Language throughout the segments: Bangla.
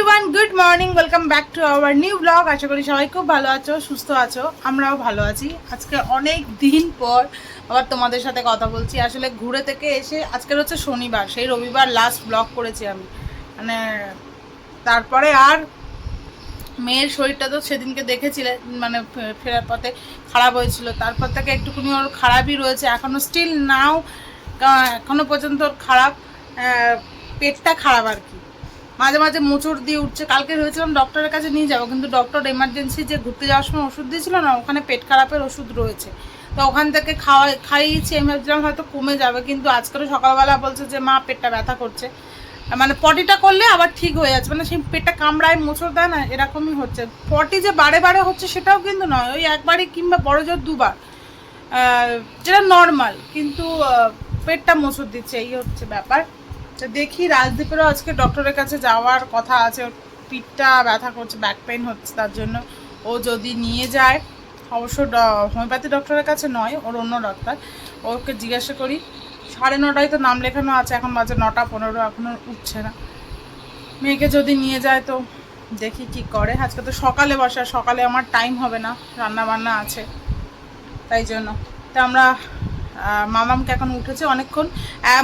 Everyone good morning welcome back to our new blog আশা করি সবাই খুব ভালো আছো, সুস্থ আছো, আমরাও ভালো আছি। আজকে অনেক দিন পর আবার তোমাদের সাথে কথা বলছি। আসলে ঘুরে থেকে এসে আজকের হচ্ছে শনিবার, সেই রবিবার লাস্ট ব্লগ করেছি আমি। মানে তারপরে আর মেয়ের শরীরটা তো সেদিনকে দেখেছিলে মানে ফেরার পথে খারাপ হয়েছিল। তারপর থেকে একটুখানি ওর খারাপই রয়েছে। এখনও স্টিল নাও এখনও পর্যন্ত ওর খারাপ পেটটা খারাপ আর কি। মাঝে মাঝে মোচড় দিয়ে উঠছে। কালকে ভেবেছিলাম ডক্টরের কাছে নিয়ে যাব, কিন্তু ডক্টর এমার্জেন্সি যে ঘুরতে যাওয়ার সময় ওষুধ দিয়েছিল না, ওখানে পেট খারাপের ওষুধ রয়েছে। তো ওখান থেকে খাওয়া খাইয়েছি, আমি ভাবছিলাম হয়তো কমে যাবে, কিন্তু আজকেরও সকালবেলা বলছে যে, মা, পেটটা ব্যথা করছে। মানে পটিটা করলে আবার ঠিক হয়ে যাচ্ছে মানে সেই পেটটা কামড়ায়, মোচড় দেয় না, এরকমই হচ্ছে। পটি যে বারে বারে হচ্ছে সেটাও কিন্তু নয়, ওই একবারই কিংবা বড় জোর দুবার। যেটা নর্মাল কিন্তু পেটটা মোচড় দিচ্ছে, এই হচ্ছে ব্যাপার। তো দেখি রাজদীপেরও আজকে ডক্টরের কাছে যাওয়ার কথা আছে। ওর পিঠটা ব্যথা করছে ব্যাক পেইন হচ্ছে তার জন্য। ও যদি নিয়ে যায়, অবশ্য হোমিওপ্যাথি ডক্টরের কাছে নয়, ওর অন্য ডক্টর ওকে জিজ্ঞাসা করি, সাড়ে নটায় তো নাম লেখানো আছে, এখন বাজে নটা পনেরো এখনও উঠছে না। মেয়েকে যদি নিয়ে যায় তো দেখি কি করে। আজকে তো সকালে বসা, সকালে আমার টাইম হবে না রান্না বান্না আছে। তাই জন্য। তা আমরা মামামকে এখন উঠেছে অনেকক্ষণ।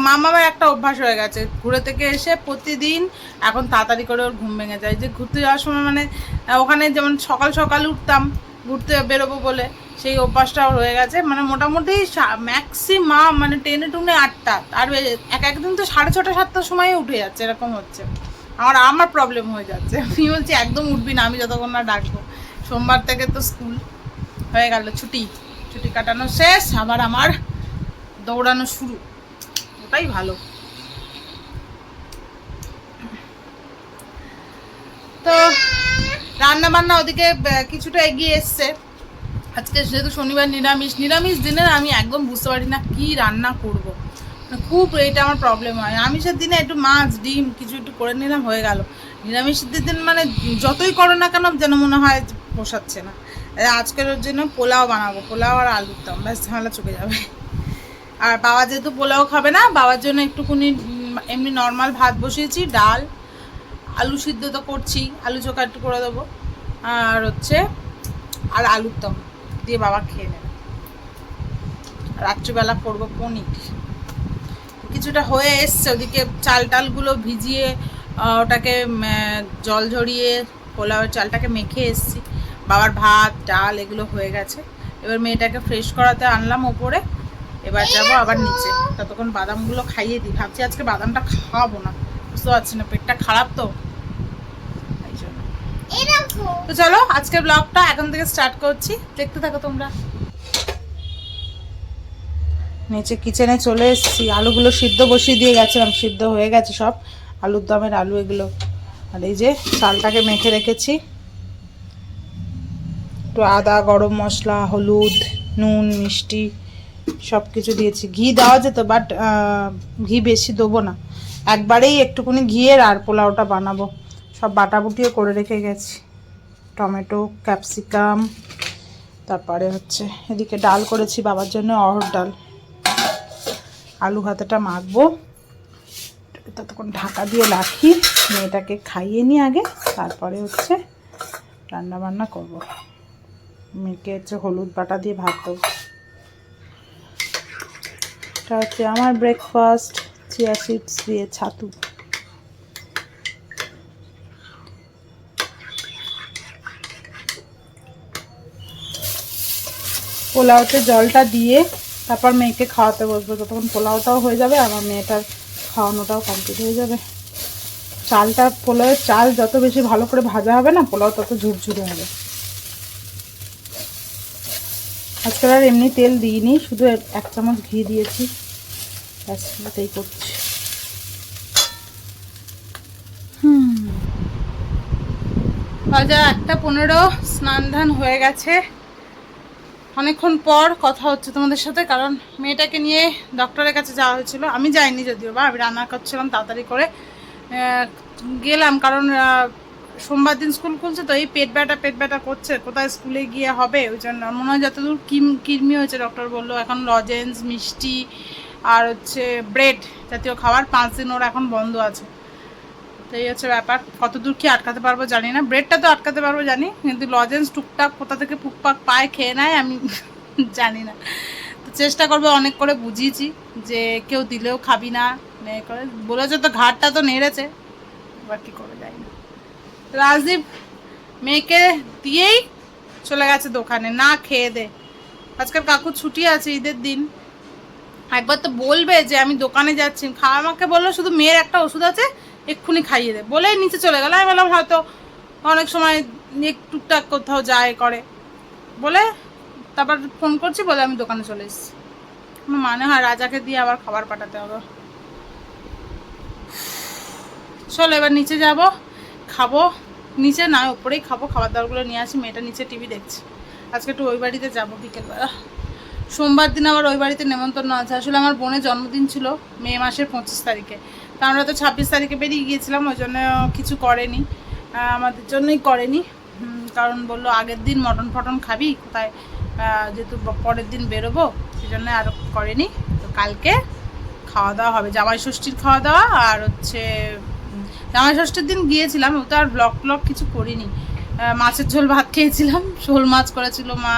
মামামের একটা অভ্যাস হয়ে গেছে। ঘুরে থেকে এসে প্রতিদিন এখন তাড়াতাড়ি করে ওর ঘুম ভেঙে যায়। যে ঘুরতে যাওয়ার সময় মানে ওখানে যেমন সকাল সকাল উঠতাম, ঘুরতে বেরোবো বলে, সেই অভ্যাসটা হয়ে গেছে। মানে মোটামুটি ম্যাক্সিমাম মানে টেনে টুনে আটটা। আর এক একদিন তো সাড়ে ছটা, সাতটার সময় উঠে যাচ্ছে, এরকম হচ্ছে। আমার আমার প্রবলেম হয়ে যাচ্ছে। আমি বলছি, একদম উঠবি না, আমি যতক্ষণ না ডাকবো। সোমবার থেকে তো স্কুল হয়ে গেল, ছুটি। ছুটি কাটানো শেষ, আবার আমার দৌড়ানো শুরু। ওটাই ভালো। তো রান্না বান্না ওদিকে কিছুটা এগিয়ে এসছে। আজকে যেহেতু শনিবার নিরামিষ নিরামিষ দিনে আমি একদম বুঝতে পারি না কি রান্না করব। মানে খুব এটা আমার প্রবলেম হয়। আমিষের দিনে একটু মাছ, ডিম কিছু একটু করে নিলাম, হয়ে গেল। নিরামিষের দিন মানে যতই করো না কেন যেন মনে হয় পোষাচ্ছে না। আজকের জন্য পোলাও বানাবো, পোলাও আর আলুর দম, ব্যাস ঝামেলা চুকে যাবে। আর বাবা যেহেতু পোলাও খাবে না, বাবার জন্য একটুখানি এমনি নর্মাল ভাত বসিয়েছি, ডাল, আলু সিদ্ধ তো করছি, আলু চোখা একটু করে দেবো। আর হচ্ছে, আর আলুর দম দিয়ে বাবা খেয়ে নেবে। রাত্রিবেলা করব পনির। কিছুটা হয়ে এসছে, ওদিকে চাল টালগুলো ভিজিয়ে ওটাকে জল ঝরিয়ে পোলাওয়ের চালটাকে মেখে এসছি। বাবার ভাত, ডাল, এগুলো হয়ে গেছে। এবার মেয়েটাকে ফ্রেশ করাতে আনলাম ওপরে। এবার যাব আবার নিচে। ততক্ষণ বাদামগুলো খাইয়ে দিই। ভাবছি আজকে বাদামটা খাওয়াবো না। বুঝতে পারছি না, পেটটা খারাপ তো। তো চলো, আজকের ব্লগটা এখন থেকে স্টার্ট করছি। দেখতে থাকো তোমরা। নিচে কিচেনে চলে এসেছি। আলুগুলো সিদ্ধ বসিয়ে দিয়ে গেছিলাম। সিদ্ধ হয়ে গেছে সব। আলুর দমের আলু এগুলো। আর এই যে চালটাকে মেখে রেখেছি। একটু আদা, গরম মশলা, হলুদ, নুন, মিষ্টি। সব কিছু দিয়েছি। ঘি দেওয়া যেত বাট ঘি বেশি দেবো না। একবারেই একটুখানি ঘিয়ের আর পোলাওটা বানাবো। সব বাটাবুটিও করে রেখে গেছি। টমেটো, ক্যাপসিকাম, তারপরে হচ্ছে এদিকে ডাল করেছি, বাবার জন্য অড়হর ডাল। আলু ভাতাটা মাখবো। ততক্ষণ ঢাকা দিয়ে রাখি, মেয়েটাকে খাইয়ে নিই আগে, তারপরে হচ্ছে রান্না বান্না করব। মেয়েকে হচ্ছে হলুদ বাটা দিয়ে ভাত দেবো। এটা হচ্ছে আমার ব্রেকফাস্ট চিয়া সিডস দিয়ে ছাতু। পোলাওতে জলটা দিয়ে তারপর মেয়েকে খাওয়াতে বসবো। ততক্ষণ পোলাওটাও হয়ে যাবে, আমার মেয়েটার খাওয়ানোটাও কমপ্লিট হয়ে যাবে। চালটা পোলাওয়ের চাল যত বেশি ভালো করে ভাজা হবে না, পোলাও তত ঝুরঝুরে হবে। আজকাল আর এমনি তেল দিইনি, শুধু এক চামচ ঘি দিয়েছি। এটাই করছি। হুম। বাজা একটা পনেরো স্নান ধান হয়ে গেছে। অনেকক্ষণ পর কথা হচ্ছে তোমাদের সাথে, কারণ মেয়েটাকে নিয়ে ডক্টরের কাছে যাওয়া হয়েছিল। আমি যাইনি যদিও বা, আমি রান্না করছিলাম তাড়াতাড়ি করে। গেলাম, কারণ সোমবার দিন স্কুল খুলছে তো এই পেট ব্যথা পেট ব্যথা করছে। কোথায় স্কুলে গিয়ে হবে? ওই জন্য মনে হয় যতদূর কিম, কিরমি হয়েছে ডক্টর বলল, এখন লজেন্স মিষ্টি আর হচ্ছে ব্রেড জাতীয় খাবার। পাঁচ দিন ওর এখন বন্ধ আছে। তো এই হচ্ছে ব্যাপার। কতদূর কি আটকাতে পারব জানি না। ব্রেডটা তো আটকাতে পারব জানি, কিন্তু লজেন্স টুকটাক কোথা থেকে পুকপাক পায়, খেয়ে নেয়, আমি জানি না। তো চেষ্টা করব অনেক করে বুঝিয়েছি যে কেউ দিলেও খাবি না করে। বলেছে তো ঘাটটা তো নেড়েছে, এবার কি করে যাই না রাজদীপ মেয়েকে দিয়েই চলে গেছে দোকানে, না খেয়ে দে। আজকাল কাকু ছুটি আছে ঈদের দিন। একবার তো বলবে যে আমি দোকানে যাচ্ছি। খাওয়া আমাকে বলল, শুধু মেয়ের একটা ওষুধ আছে, এক্ষুনি খাইয়ে দে। বলেই নিচে চলে গেল। আমি বললাম, হয়তো অনেক সময় টুকটাক কোথাও যায়, করে। বলে তারপর ফোন করছি, বলে আমি দোকানে চলে এসেছি। আমার মানে হয় রাজাকে দিয়ে আবার খাবার পাঠাতে হবে। চলো, এবার নিচে যাব। খাব, নিচে না ওপরেই খাব খাবার দাবারগুলো নিয়ে আসি, মেয়েটা নিচে টিভি দেখছে। আজকে একটু ওই বাড়িতে যাব বিকেলবেলা। সোমবার দিন আবার ওই বাড়িতে নেমন্তন্ন আছে। আসলে আমার বোনের জন্মদিন ছিল মে মাসের পঁচিশ তারিখে। তা আমরা তো ছাব্বিশ তারিখে বেরিয়ে গিয়েছিলাম, ওই জন্য কিছু করেনি। আমাদের জন্যই করেনি। কারণ বলল, আগের দিন মটন ফটন খাবি, কোথায় যেহেতু পরের দিন বেরোবো সেই জন্য আর করেনি। তো কালকে খাওয়া দাওয়া হবে। জামাই ষষ্ঠীর খাওয়া দাওয়া আর হচ্ছে জামাই ষষ্ঠীর দিন গিয়েছিলাম, ও তো আর ব্লক ব্লগ কিছু করিনি। মাছের ঝোল ভাত খেয়েছিলাম, শোল মাছ করেছিল মা।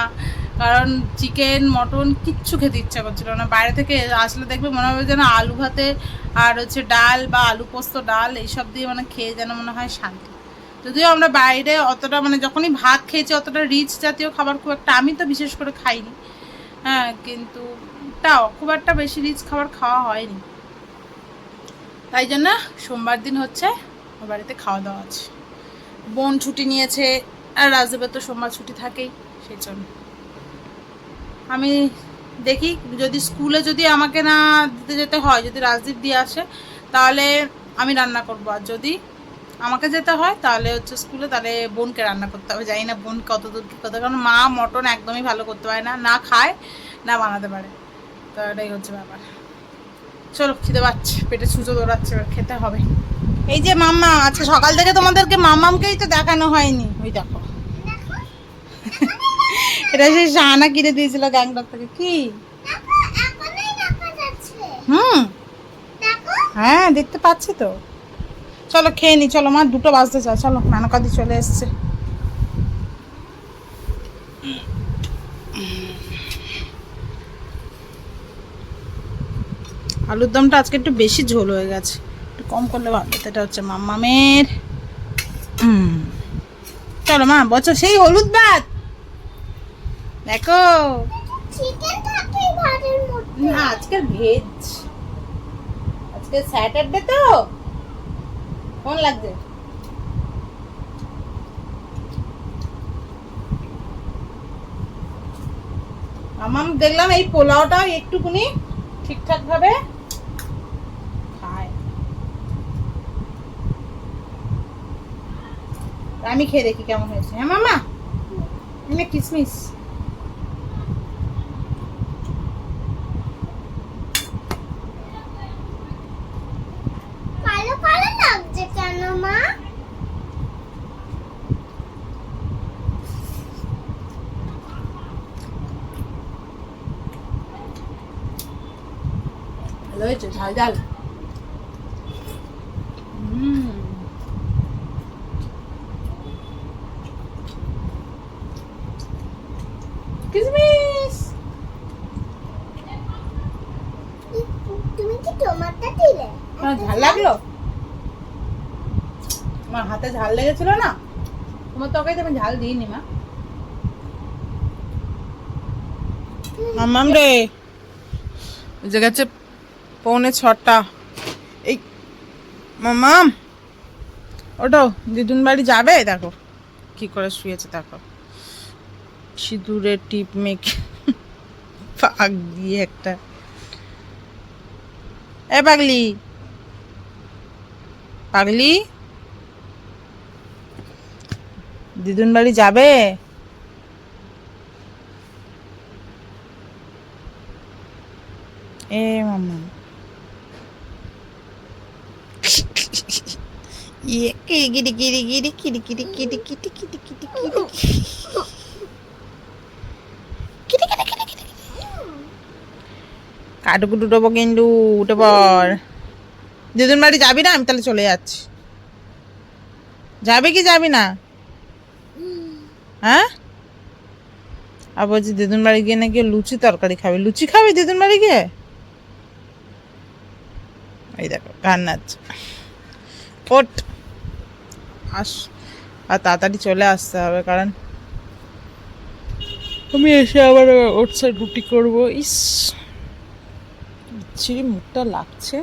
কারণ চিকেন মটন কিচ্ছু খেতে ইচ্ছা করছিল না। বাইরে থেকে আসলে দেখবে মনে হবে যেন আলু ভাতে আর হচ্ছে ডাল বা আলু পোস্ত, ডাল এইসব দিয়ে মানে খেয়ে যেন মনে হয় শান্তি। যদিও আমরা বাইরে অতটা মানে যখনই ভাত খেয়েছি অতটা রিচ জাতীয় খাবার খুব একটা আমি তো বিশেষ করে খাইনি। হ্যাঁ কিন্তু তাও খুব একটা বেশি রিচ খাবার খাওয়া হয়নি। তাই জন্য সোমবার দিন হচ্ছে বাড়িতে খাওয়া দাওয়া আছে। বোন ছুটি নিয়েছে আর রাজদেবের তো সোমবার ছুটি থাকেই, সেই জন্য। আমি দেখি, যদি স্কুলে যদি আমাকে না দিতে যেতে হয়, যদি রাজদীপ দিয়ে আসে, তাহলে আমি রান্না করব। আর যদি আমাকে যেতে হয়, তাহলে হচ্ছে স্কুলে, তাহলে বোনকে রান্না করতে হবে। জানি না বোন কত দূর কী করতে কারণ মা মটন একদমই ভালো করতে পারে না না খায়, না বানাতে পারে। তো এটাই হচ্ছে ব্যাপার। চলো, খিদে পাচ্ছে, পেটে সুচো দৌড়াচ্ছে, এবার খেতে হবে। এই যে মাম্মা আজকে সকাল থেকে তোমাদেরকে মাম্মামকেই তো দেখানো হয়নি। ওই দেখো। এটা সেই শাহানা কিনে দিয়েছিল গ্যাংটক থেকে। কি? হুম। হ্যাঁ দেখতে পাচ্ছি তো। চলো খেয়ে নি, চলো মা, দুটো বাজতে চাও চলো মেনকাদি চলে এসছে। আলুর দমটা আজকে একটু বেশি ঝোল হয়ে গেছে। একটু কম করলে ভালো। এটা হচ্ছে মাম্মামের। হুম। চলো মা বছর সেই হলুদ ভাত। দেখো। আজকের ভেজ। আজকে স্যাটারডে তো। কোন লাগছে? আমার দেখলাম এই পোলাওটা একটুকুনি ঠিকঠাক ভাবে খায় আমি খেয়ে দেখি কেমন হয়েছে। হ্যাঁ মামা? এনে কিসমিস। কালো কালো লাগছে কেন মা? ভালো হয়েছে? ঝাল ঝাল হুম কিসমিস তুমি কি টমাটো দিলে তোমার ঝাল লাগল আমার হাতে ঝাল লেগেছিল না? তোমার তরকারিতে আমি ঝাল দিইনি, মা। মামাম রে। গেছে পৌনে ছটা। এই মামাম ওটো দিদুন বাড়ি যাবে? দেখো, কি করে শুয়েছে, দেখো। সিঁদুরের টিপ মেখে পাক দিয়ে একটা। এ পাগলি। পাগলি? দিদুন বাড়ি যাবে এ মামা ইয়ে কিরি কিরি কিন্তু উঠে পর দিদুন বাড়ি যাবি না আমি তাহলে চলে যাচ্ছি যাবে কি যাবি না হ্যাঁ? আর বলছি দিদুন বাড়ি গিয়ে নাকি লুচি তরকারি খাবি। লুচি খাবি দিদুন বাড়ি গিয়ে? এই দেখো গান নাচ। ওট আস। আর তাড়াতাড়ি চলে আসতে হবে কারণ আমি এসে আবার ওটসের রুটি করব। ইস বিচ্ছিরি মুখটা লাগছে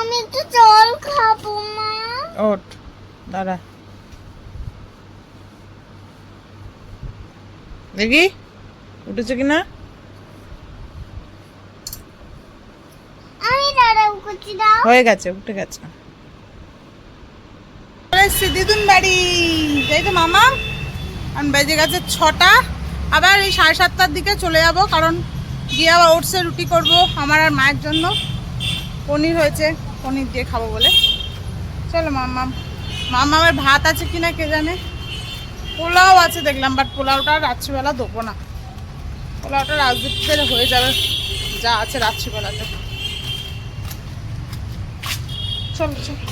আমি একটু জল খাব মা। ওট দাঁড়া। দেখি উঠেছে কি না আমি দাঁড়াও করছি দাও। হয়ে গেছে উঠে গেছে। এসছি দিদুন বাড়ি। তাই তো মামা বেজে গেছে ছটা। আবার এই সাড়ে সাতটার দিকে চলে যাব কারণ গিয়ে আবার ওটসে রুটি করব আমার আর মায়ের জন্য। পনির হয়েছে। পনির দিয়ে খাব বলে। চলো মাম্মাম। মাম্মামের ভাত আছে কিনা কে জানে? পোলাও আছে দেখলাম বাট পোলাওটা রাত্রিবেলা দেবো না। পোলাওটা রাজদীপের হয়ে যাবে, যা আছে রাত্রিবেলাতে। চলো চলো।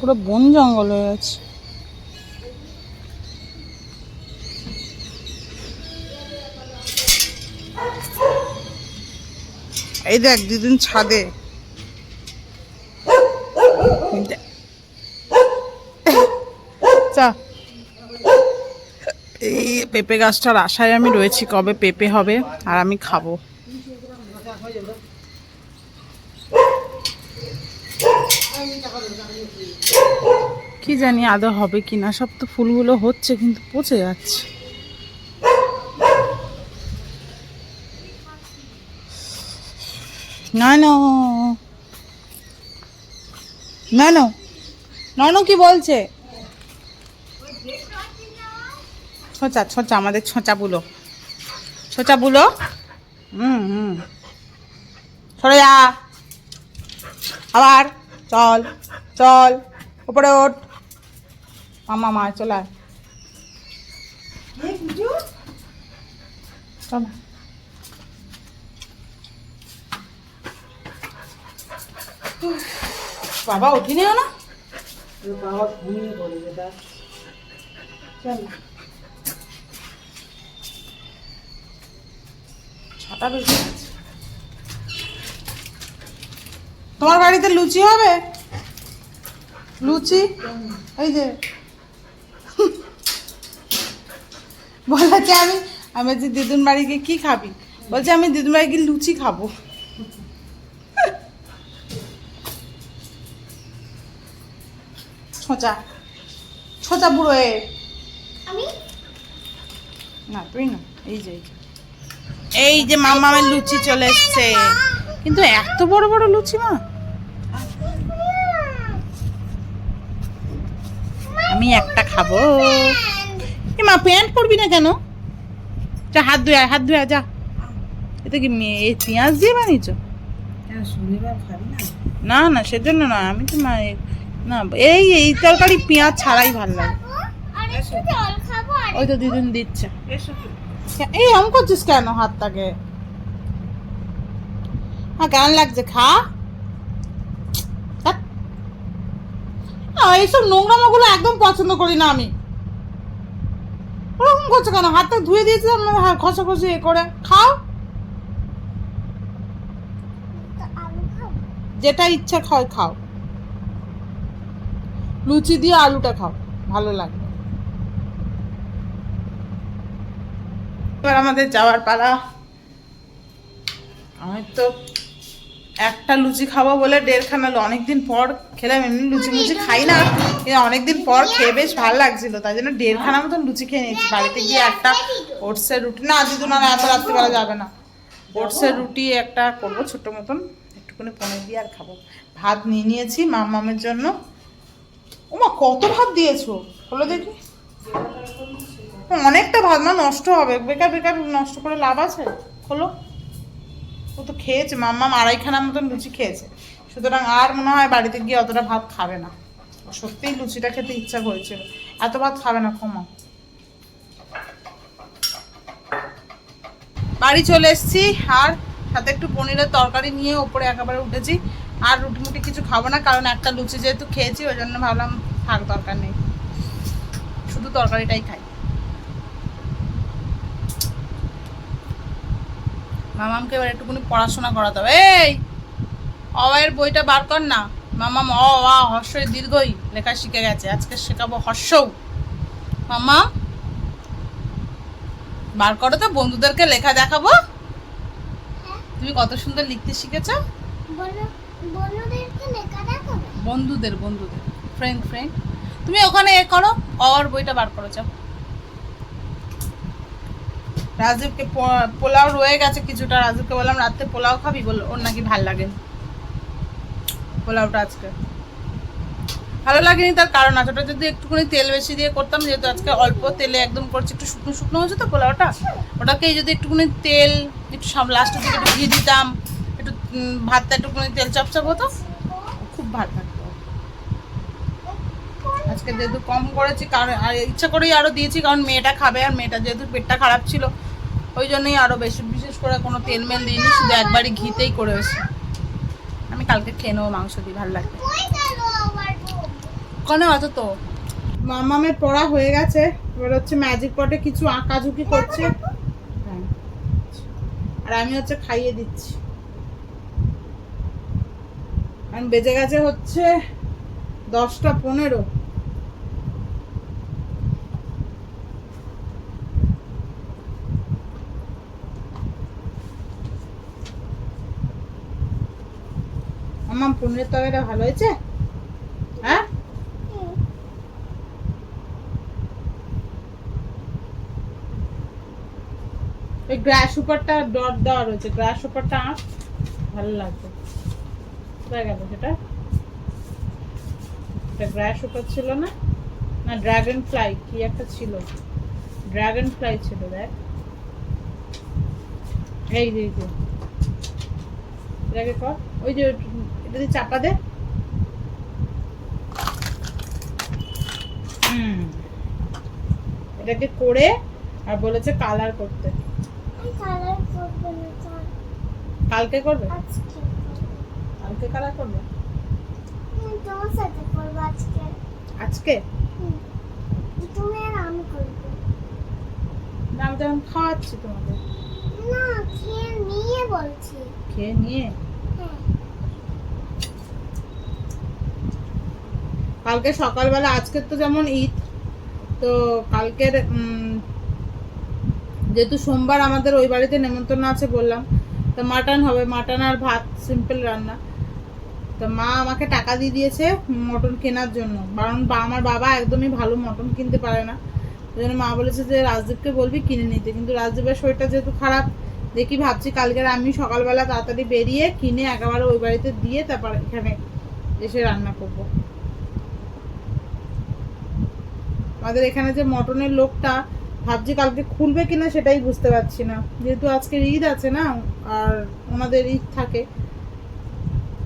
পুরো বন জঙ্গল হয়ে আছে এই দেখ, দিদিন ছাদে। চা। এই পেঁপে গাছটার আশায় আমি রয়েছি, কবে পেঁপে হবে আর আমি খাব। কি জানি আদৌ হবে কি না সব তো ফুলগুলো হচ্ছে কিন্তু পচে যাচ্ছে। না না না না ননু কি বলছে? ছোঁচা ছোঁচা, আমাদের ছোঁচা বুলো। ছোঁচা বুলো? হুম হুম। সরে যা। আবার চল চল উপরে ওঠ। মামা, মা, চলে আয়। চল। বাবা উঠিনি না। চল। তোমার বাড়িতে লুচি হবে? লুচি? এই যে। বলেছে আমি আমি বলছি দিদুন বাড়ি গিয়ে কি খাবি? বলছে আমি দিদুন বাড়ি গিয়ে লুচি খাব। ছোঁচা ছোঁচা বুড়ো এ। আমি? না তুই না এই যে এই যে। এই যে মামামের লুচি চলে এসছে। কিন্তু এত বড় বড় লুচি মা। আমি একটা খাব। এ মা প্যান্ট পরবি না কেন? যা হাত ধুয়ে হাত ধুয়ে যা। এটা কি মে- এই পেঁয়াজ দিয়ে বানিয়েছো? না? না সেজন্য না আমি তো মা না এই এই তরকারি পেঁয়াজ ছাড়াই ভালো লাগে। আর একটু জল খাব আর ওই তো দিদিন দিচ্ছে। এই এমন করছিস কেন হাতটাকে? হ্যাঁ কেমন লাগছে? খা। এইসব নোংরামোগুলো একদম পছন্দ করি না আমি। ওরকম করছ কেন? হাতটা ধুয়ে দিয়েছিলাম হ্যাঁ খসাখসি এ করে। খাও। যেটা ইচ্ছা খাও খাও। লুচি দিয়ে আলুটা খাও, ভালো লাগবে এবার আমাদের যাওয়ার পালা। আমি তো একটা লুচি খাব বলে দেড়খানা অনেকদিন পর খেলাম, এমনি লুচি মুচি খাই না। অনেকদিন পর খেয়ে বেশ ভালো লাগছিল তাই জন্য দেড়খানা মতন লুচি খেয়ে নিয়েছি। বাড়িতে গিয়ে একটা ওটসের রুটি না দিদু না এত রাত্রিবেলা যাবে না। ওটসের রুটি একটা করব ছোট মতন, একটুখানি পনির দিয়ে আর খাব। ভাত নিয়ে নিয়েছি মামামের জন্য। ওমা, কত ভাত দিয়েছ? বলো দেখি। অনেকটা ভাত না নষ্ট হবে। বেকার বেকার, নষ্ট করে লাভ আছে? হলো ও তো খেয়েছে মাম্মাম আড়াইখানার মতন লুচি খেয়েছে। সুতরাং আর মনে হয় বাড়িতে গিয়ে অতটা ভাত খাবে না। সত্যিই লুচিটা খেতে ইচ্ছা করেছিল এত ভাত খাবে না ক্ষমা বাড়ি চলে এসেছি। আর সাথে একটু পনিরের তরকারি নিয়ে ওপরে একেবারে উঠেছি। আর রুটি মুটি কিছু খাব না, কারণ একটা লুচি যেহেতু খেয়েছি, ওই জন্য ভাবলাম থাক, দরকার নেই। শুধু তরকারিটাই খাই। মামামকে এবার একটুখানি পড়াশোনা করাতে হবে। এই অয়ের বইটা বার কর না। মামাম অ আ হর্ষই দীর্ঘই লেখা শিখে গেছে। আজকে শেখাবো হর্ষও। মামা বার করো তো, বন্ধুদেরকে লেখা দেখাবো। তুমি কত সুন্দর লিখতে শিখেছো। বলো। বন্ধুদের বন্ধুদের ফ্রেন্ড ফ্রেন্ড তুমি ওখানে এ করো অর বইটা বার করো, যাও। রাজীবকে পোলাও রয়ে গেছে কিছুটা। রাজীবকে বললাম রাত্রে পোলাও খাবি? বলল, ওর নাকি ভালো লাগে পোলাওটা আজকে। ভালো লাগেনি তার কারণ আছে। ওটা যদি একটুখানি তেল বেশি দিয়ে করতাম, যেহেতু আজকে অল্প তেলে একদম করছি, একটু শুকনো শুকনো হয়েছে তো পোলাওটা। ওটাকে যদি একটুখানি তেল, একটু লাস্টের দিকে একটু ঘি দিতাম ভাতটা একটুখানি তেল চপচপ হতো? খুব ভালো লাগতো। আজকে যেহেতু কম করেছি কারণ আর ইচ্ছা করেই আরও দিয়েছি কারণ মেয়েটা খাবে আর মেয়েটা যেহেতু পেটটা খারাপ ছিল ওই জন্যই আরও বেশি বিশেষ করে কোনো তেল মেল দিইনি শুধু একবারই ঘিতেই করে এসেছি আমি কালকে খেয়ে নেব মাংস দিয়ে ভালো লাগবে? ওখানে অত তো? মামামের পড়া হয়ে গেছে এবার হচ্ছে ম্যাজিক পটে কিছু আঁকাঝুকি করছে। হ্যাঁ। আর আমি হচ্ছে খাইয়ে দিচ্ছি। আর বেজে গেছে হচ্ছে দশটা পনেরো। আমার পনিরের তরকারিটা ভালো হয়েছে? হ্যাঁ? ওই গ্রাস উপরটা ডট দেওয়া রয়েছে। গ্রাস উপরটা আঁক ভালো লাগবে। কোথায় গেল সেটা। এটা গ্রাস উপর ছিল না। না ড্রাগন ফ্লাই কি একটা ছিল? ড্রাগন ফ্লাই ছিল দেখ। এই যে এই যে। এটাকে কর। ওই যে এটা দিয়ে চাপা দে। হুম। এটাকে করে আর বলেছে কালার করতে। কালকে করবে? আজকে। করব। কালকে কালার করবে? তোমার সাথে করব আজকে। আজকে? তুমি আর আমি করব। না আমি তখন খাওয়াচ্ছি তোমাকে না খেয়ে নিয়ে বলছি। খেয়ে নিয়ে? হ্যাঁ। কালকে সকালবেলা আজকের তো যেমন ঈদ তো কালকের যেহেতু সোমবার আমাদের ওই বাড়িতে নেমন্তন্ন আছে বললাম তো মাটন হবে। মাটন আর ভাত সিম্পল রান্না। তো মা আমাকে টাকা দিয়ে দিয়েছে মটন কেনার জন্য। কারণ আমার বাবা একদমই ভালো মটন কিনতে পারে না। ওই জন্য মা বলেছে যে, রাজদীপকে বলবি কিনে নিতে। কিন্তু রাজদীপের শরীরটা যেহেতু খারাপ, দেখি ভাবছি কালকের আমি সকালবেলা তাড়াতাড়ি বেরিয়ে কিনে একেবারে ওই বাড়িতে দিয়ে তারপর এখানে এসে রান্না করব। আমাদের এখানে যে মটনের লোকটা, ভাবছি কালকে খুলবে কিনা সেটাই বুঝতে পারছি না। যেহেতু আজকে ঈদ আছে না, আর ওনাদের ঈদ থাকে।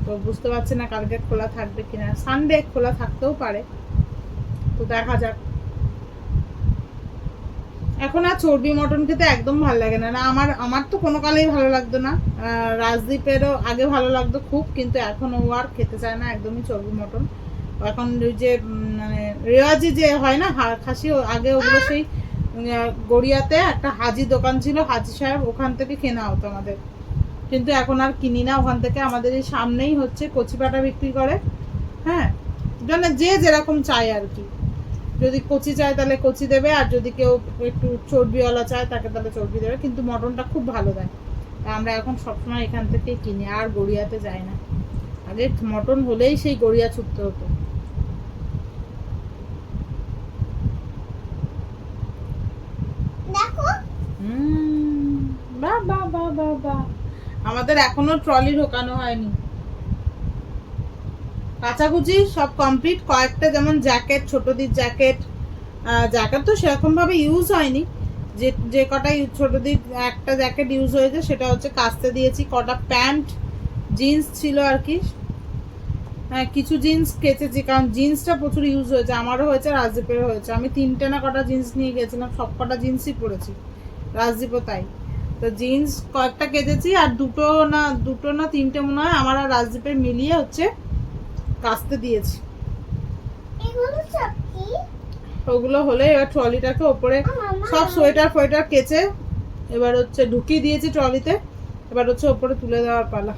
তো বুঝতে পারছি না কালকে খোলা থাকবে কিনা। সানডে খোলা থাকতেও পারে। তো দেখা যাক। এখন আর চর্বি, মটন খেতে একদম ভালো লাগে না। না, আমার আমার তো কোনো কালেই ভালো লাগতো না। রাজদীপেরও আগে ভালো লাগতো খুব, কিন্তু এখন ও আর খেতে চায় না একদমই চর্বি, মটন। এখন যে মানে রেওয়াজি যে হয় না খাসি আগে ওগুলো সেই গড়িয়াতে একটা হাজি দোকান ছিল, হাজি সাহেব, ওখান থেকে কেনা হতো আমাদের। কিন্তু এখন আর কিনি না, ওখান থেকে আমাদের এই সামনেই হচ্ছে কচি পাটা বিক্রি করে। হ্যাঁ? জন্য যে যেরকম চায় আর কি। যদি কচি চায় তাহলে কচি দেবে, আর যদি কেউ একটু চর্বিওয়ালা চায় তাকে তাহলে চর্বি দেবে। কিন্তু মটনটা খুব ভালো দেয়। আমরা এখন সবসময় এখান থেকে কিনি, আর গড়িয়াতে যাই না। আগে মটন হলেই সেই গড়িয়া ছুটতে হতো। আমাদের এখনও ট্রলি ঢোকানো হয়নি। কাচাকুচি সব কমপ্লিট, কয়েকটা যেমন জ্যাকেট, ছোটদের জ্যাকেট জ্যাকেট তো সেরকম ভাবে ইউজ হয়নি। যে যে কটা ছোটদের একটা জ্যাকেট ইউজ হয়েছে, সেটা হচ্ছে কাচতে দিয়েছি, কটা প্যান্ট, জিন্স ছিল আর কি। হ্যাঁ কিছু জিন্স কেচেছি, কারণ জিন্সটা প্রচুর ইউজ হয়েছে, আমারও হয়েছে রাজদীপেরও হয়েছে। আমি তিনটে না কটা জিন্স নিয়ে গেছিলাম সব কটা জিন্সই পরেছি। রাজদীপও তাই। তো জিন্স কয়েকটা কেচেছি আর দুটো না দুটো না তিনটে মনে হয় আমার আর রাজদীপের মিলিয়ে হচ্ছে কাচতে দিয়েছি। ওগুলো হলে এবার ট্রলিটাকে ওপরে সব সোয়েটার ফোয়েটার কেচে এবার হচ্ছে ঢুকিয়ে দিয়েছি ট্রলিতে এবার হচ্ছে ওপরে তুলে দেওয়ার পালা।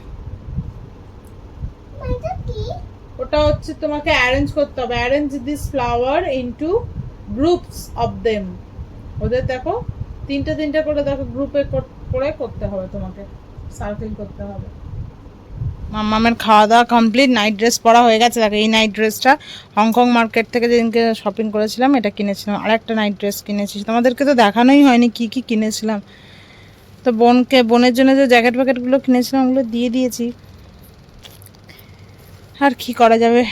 ওটা হচ্ছে তোমাকে অ্যারেঞ্জ করতে হবে। Arrange this flower into groups of them ওদের দেখো তিনটে তিনটে করে দেখো গ্রুপে করে করতে হবে তোমাকে সার্কেল করতে হবে। মাম্মামের খাওয়া দাওয়া কমপ্লিট নাইট ড্রেস পরা হয়ে গেছে। দেখো, এই নাইট ড্রেসটা হংকং মার্কেট থেকে যেদিনকে শপিং করেছিলাম, এটা কিনেছিলাম। আর একটা নাইট ড্রেস কিনেছি। তোমাদেরকে তো দেখানোই হয়নি কি কি কিনেছিলাম। তো বোনকে বোনের জন্য যে জ্যাকেট প্যাকেটগুলো কিনেছিলাম, ওগুলো দিয়ে দিয়েছি। আর কি করা যাবে?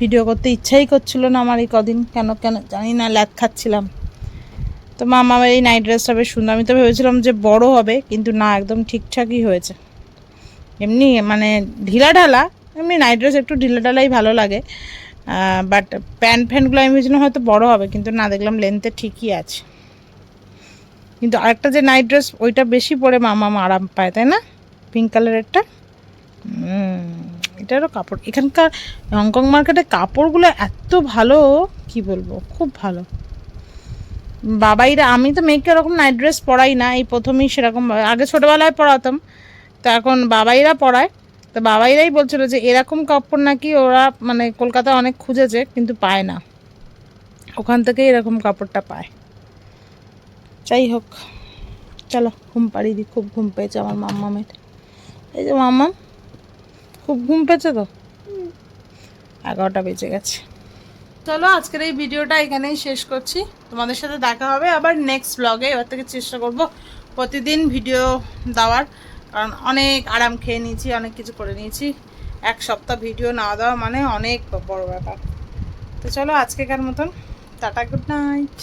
ভিডিও করতে ইচ্ছাই করছিল না আমার এই কদিন। কেন কেন জানি না ল্যাদ খাচ্ছিলাম। তো মা আমার এই নাইট ড্রেসটা বেশ সুন্দর। আমি তো ভেবেছিলাম যে বড় হবে, কিন্তু না, একদম ঠিকঠাকই হয়েছে। এমনি মানে ঢিলা ঢালা এমনি নাইট ড্রেস একটু ঢিলা ঢালাই ভালো লাগে। বাট প্যান্ট ফ্যান্টগুলো আমি ভেবেছিলাম হয়তো বড় হবে, কিন্তু না, দেখলাম লেন্থে ঠিকই আছে। কিন্তু আরেকটা যে নাইট ড্রেস ওইটা বেশি পরে মামা আরাম পায়, তাই না? পিঙ্ক কালারেরটা এটারও কাপড়। এখানকার হংকং মার্কেটে কাপড়গুলো এত ভালো, কি বলব, খুব ভালো। বাবাইরা, আমি তো মেয়েকে ওরকম নাইট ড্রেস পরাই না, এই প্রথমেই সেরকম আগে ছোটোবেলায় পরাতাম তো এখন বাবাইরা পরায়। তো বাবাইরাই বলছিল যে, এরকম কাপড় নাকি ওরা মানে কলকাতায় অনেক খুঁজেছে, কিন্তু পায় না। ওখান থেকে এরকম কাপড়টা পায়। যাই হোক, চলো, ঘুম পাড়িয়ে দিই, খুব ঘুম পেয়েছে আমার মাম্মামের। এই যে মাম্মাম, খুব ঘুম পেয়েছে তো? এগারোটা বেজে গেছে। চলো, আজকের এই ভিডিওটা এখানেই শেষ করছি। তোমাদের সাথে দেখা হবে আবার নেক্সট ব্লগে এবার থেকে চেষ্টা করব প্রতিদিন ভিডিও দেওয়ার। কারণ অনেক আরাম খেয়ে নিয়েছি, অনেক কিছু করে নিয়েছি। এক সপ্তাহ ভিডিও না দেওয়া মানে অনেক বড় ব্যাপার। তো চলো, আজকেকার মতন। Tata good night